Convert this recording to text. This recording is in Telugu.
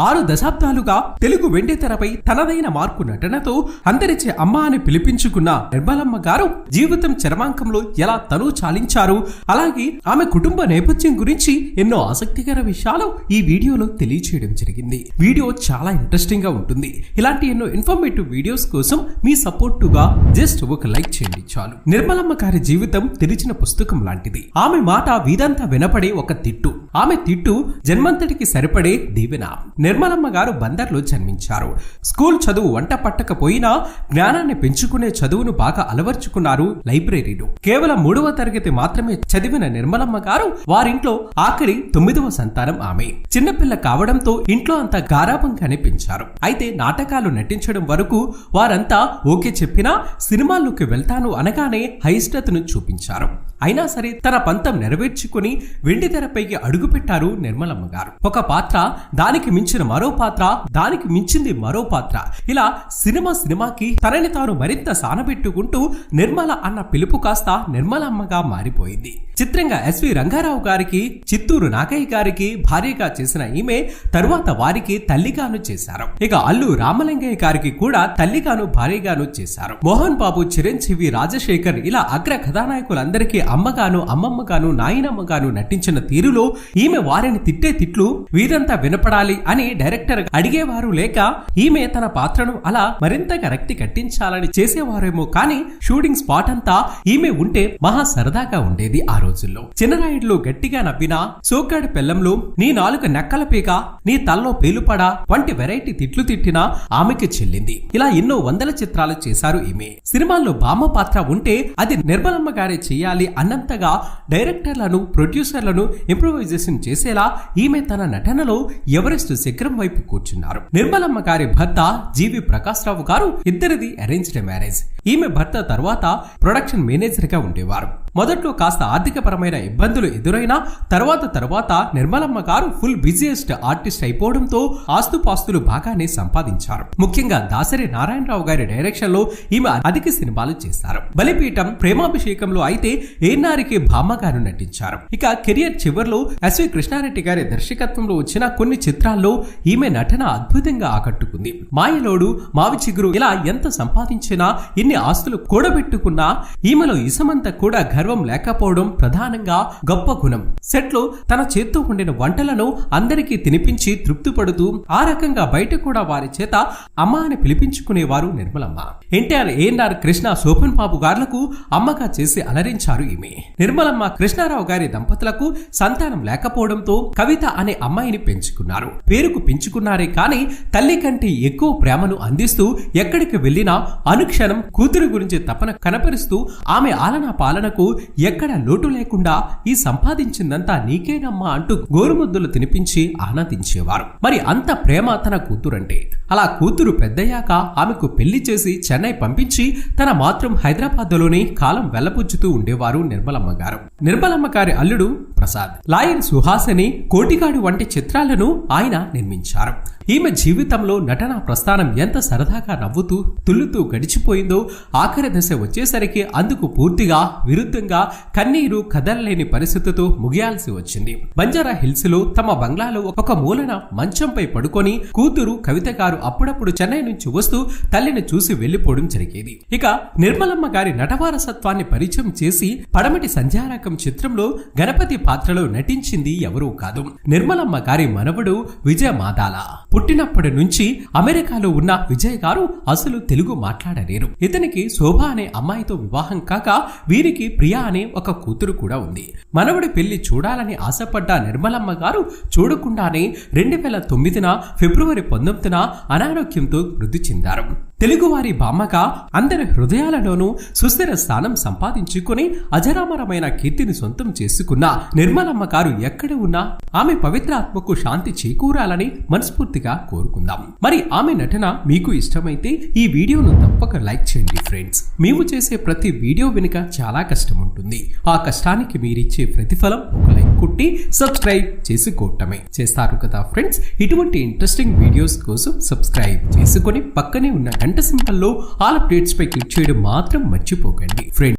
ఆరు దశాబ్దాలుగా తెలుగు వెండితెరపై తనదైన మార్పు నటనతో అందరిచే అమ్మ అని పిలిపించుకున్న నిర్మలమ్మ గారు జీవితం చరమాంకంలో ఎలా తను చాలించారు అలాగే ఆమె కుటుంబ నేపథ్యం గురించి ఎన్నో ఆసక్తికర విషయాలు ఈ వీడియోలో తెలియచేయడం జరిగింది. వీడియో చాలా ఇంట్రెస్టింగ్గా ఉంటుంది. ఇలాంటి ఎన్నో ఇన్ఫర్మేటివ్ వీడియోస్ కోసం మీ సపోర్టుగా జస్ట్ ఒక లైక్ చేయండి చాలు. నిర్మలమ్మ గారి జీవితం తెరిచిన పుస్తకం లాంటిది. ఆమె మాట వీదంతా వినపడే ఒక తిట్టు. ఆమె తిట్టు జన్మంతటికి సరిపడే దీవెన. నిర్మలమ్మ గారు బందర్లో జన్మించారు. స్కూల్ చదువు వంట పట్టకపోయినా జ్ఞానాన్ని పెంచుకునే చదువును బాగా అలవర్చుకున్నారు లైబ్రరీలో. కేవలం మూడవ తరగతి మాత్రమే చదివిన నిర్మలమ్మ గారు వారింట్లో ఆఖరి తొమ్మిదవ సంతానం ఆమె. చిన్నపిల్ల కావడంతో ఇంట్లో అంత గారాభంగానే పెంచారు అయితే నాటకాలు నటించడం వరకు వారంతా ఓకే చెప్పినా సినిమాల్లోకి వెళ్తాను అనగానే అయిష్టతను చూపించారు. అయినా సరే తన పంతం నెరవేర్చుకుని వెండి తెరపైకి అడుగుపెట్టారు నిర్మలమ్మ గారు. ఒక పాత్ర దానికి మించిన మరో పాత్ర దానికి మించింది మరో పాత్ర. ఇలా సినిమా సినిమాకి తనని తాను మరింత సానబెట్టుకుంటూ నిర్మల అన్న పిలుపు కాస్త నిర్మలమ్మగా మారిపోయింది. చిత్రంగా ఎస్వి రంగారావు గారికి చిత్తూరు నాగయ్య గారికి భార్యగా చేసిన ఈమె తరువాత వారికి తల్లిగాను చేశారు. ఇక అల్లు రామలింగయ్య గారికి కూడా తల్లిగాను భార్యగాను చేశారు. మోహన్ బాబు చిరంజీవి రాజశేఖర్ ఇలా అగ్ర కథానాయకులందరికీ అమ్మగాను అమ్మమ్మగాను నాయనమ్మగాను నటించిన తీరులో ఈమె వారిని తిట్టే తిట్లు వీరంతా వినపడాలి అని డైరెక్టర్ అడిగేవారు లేక ఈమె తన పాత్రను అలా మరింతగా రక్తి కట్టించాలని చేసేవారేమో కానీ షూటింగ్ స్పాట్ అంతా ఈమె ఉంటే మహా సరదాగా ఉండేది ఆ రోజుల్లో. చిన్నరాయుడులో గట్టిగా నవ్వినా సోకాడు పెళ్ళంలో నీ నాలుక నెక్కల పీక నీ తల్లో పేలుపడా వంటి వెరైటీ తిట్లు తిట్టినా ఆమెకి చెల్లింది. ఇలా ఎన్నో వందల చిత్రాలు చేశారు ఈమె. సినిమాల్లో బామ్మ పాత్ర ఉంటే అది నిర్మలమ్మ గారే చేయాలి అన్నంతగా డైరెక్టర్లను ప్రొడ్యూసర్లను ఇంప్రూవైజేషన్ చేసేలా ఈమె తన నటనలో ఎవరెస్ట్ శిఖరం వైపు కూర్చున్నారు. నిర్మలమ్మ గారి భర్త జీవి ప్రకాశ్రావు గారు ఇద్దరిది అరేంజ్డ్ మ్యారేజ్ ఈమె భర్త తర్వాత ప్రొడక్షన్ మేనేజర్గా ఉండేవారు. మొదట్లో కాస్త ఆర్థికపరమైన ఇబ్బందులు ఎదురైనా తర్వాత తర్వాత నిర్మలమ్మ గారు ఫుల్ బిజియెస్ట్ ఆర్టిస్ట్ అయిపోవడంతో ఆస్తుపాస్తులు బాగానే సంపాదించారు. ముఖ్యంగా దాసరి నారాయణరావు గారి డైరెక్షన్లో ఈమె అధిక సినిమాలు చేశారు. బలిపీఠం ప్రేమాభిషేకంలో అయితే ఏనారికి భామగారు నటించారు. ఇక కెరియర్ చివరిలో ఎస్వి కృష్ణారెడ్డి గారి దర్శకత్వంలో వచ్చిన కొన్ని చిత్రాల్లో ఈమె నటన అద్భుతంగా ఆకట్టుకుంది. మాయలోడు మావి చిగురు ఇలా ఎంత సంపాదించినా ఇన్ని ఆస్తులు కూడబెట్టుకున్నా ఈమెలో ఇసమంతా కూడా గర్వం లేకపోవడం ప్రధానంగా గొప్ప గుణం. సెట్లో తన చేత్తో వండిన వంటలను అందరికీ తినిపించి తృప్తి పడుతూ ఆ రకంగా బయట కూడా వారి చేత అమ్మ అని పిలిపించుకునేవారు నిర్మలమ్మ. ఎన్టీఆర్ ఏఎన్ఆర్ కృష్ణ శోభన్ బాబు గారులకు అమ్మగా చేసి అలరించారు ఈమె నిర్మలమ్మ కృష్ణారావు గారి దంపతులకు సంతానం లేకపోవడంతో కవిత అనే అమ్మాయిని పెంచుకున్నారు. పేరుకు పెంచుకున్నారే కానీ తల్లి కంటే ఎక్కువ ప్రేమను అందిస్తూ ఎక్కడికి వెళ్ళినా అనుక్షణం కూతురు గురించి తపన కనపరుస్తూ ఆమె ఆలన పాలనకు ఎక్కడ లోటు లేకుండా ఈ సంపాదించిందంతా నీకేనమ్మా అంటూ గోరుముద్దులు తినిపించి ఆనందించేవారు. మరి అంత ప్రేమ తన కూతురంటే? అలా కూతురు పెద్దయ్యాక ఆమెకు పెళ్ళి చేసి చెన్నై పంపించి తన మాత్రం హైదరాబాద్లోనే కాలం వెల్లపుచ్చుతూ ఉండేవారు. నిర్మలమ్మ గారు. నిర్మలమ్మ గారి అల్లుడు ప్రసాద్. లాయర్ సుహాసిని కోటిగాడు వంటి చిత్రాలను ఆయన నిర్మించారు. ఈమె జీవితంలో నటన ప్రస్థానం ఎంత సరదాగా నవ్వుతూ తుల్లుతూ గడిచిపోయిందో ఆఖరి దశ వచ్చేసరికి అందుకు పూర్తిగా విరుద్ధంగా కన్నీరు కదలలేని పరిస్థితితో ముగియాల్సి వచ్చింది. బంజారా హిల్స్లో తమ బంగ్లాలో ఒక మూలన మంచంపై పడుకొని కూతురు కవిత గారు అప్పుడప్పుడు చెన్నై నుంచి వస్తూ తల్లిని చూసి వెళ్ళిపోవడం జరిగేది. ఇక నిర్మలమ్మ గారి నటవారసత్వాన్ని పరిచయం చేసి పడమటి సంధ్యారకం చిత్రంలో గణపతి పాత్రలో నటించింది ఎవరూ కాదు. నిర్మలమ్మ గారి మనవడు విజయ మాదాల పుట్టినప్పటి నుంచి అమెరికాలో ఉన్న విజయ్ గారు అసలు తెలుగు మాట్లాడలేరు. ఇతనికి శోభ అనే అమ్మాయితో వివాహం కాక వీరికి ప్రియా అనే ఒక కూతురు కూడా ఉంది. మనవడి పెళ్ళి చూడాలని ఆశపడ్డ నిర్మలమ్మ గారు చూడకుండానే రెండు వేల తొమ్మిదిన ఫిబ్రవరి పంతొమ్మిదిన అనారోగ్యంతో మృతి చెందారు. తెలుగువారి బామ్మగా అందరి హృదయాలలోనూ సుస్థిర స్థానం సంపాదించుకుని అజరామరమైన కీర్తిని సొంతం చేసుకున్న నిర్మలమ్మ గారు ఎక్కడ ఉన్నా ఆమె పవిత్ర ఆత్మకు శాంతి చేకూరాలని మనస్ఫూర్తిగా కోరుకుందాం. మరి ఆమె నటన మీకు ఇష్టమైతే ఈ వీడియోను తప్పక లైక్ చేయండి ఫ్రెండ్స్. మేము చేసే ప్రతి వీడియో వెనుక చాలా కష్టం ఉంటుంది. ఆ కష్టానికి మీరిచ్చే ప్రతిఫలం ఒక లైక్ కొట్టి సబ్స్క్రైబ్ చేసుకోవటమే. చేస్తారు కదా ఫ్రెండ్స్? ఇటువంటి ఇంట్రెస్టింగ్ వీడియోస్ కోసం సబ్స్క్రైబ్ చేసుకొని పక్కనే ఉన్న గంట సింబల్లో ఆల్ అప్డేట్స్ పై క్లిక్ చేయడం మాత్రం మర్చిపోకండి. ఫ్రెండ్స్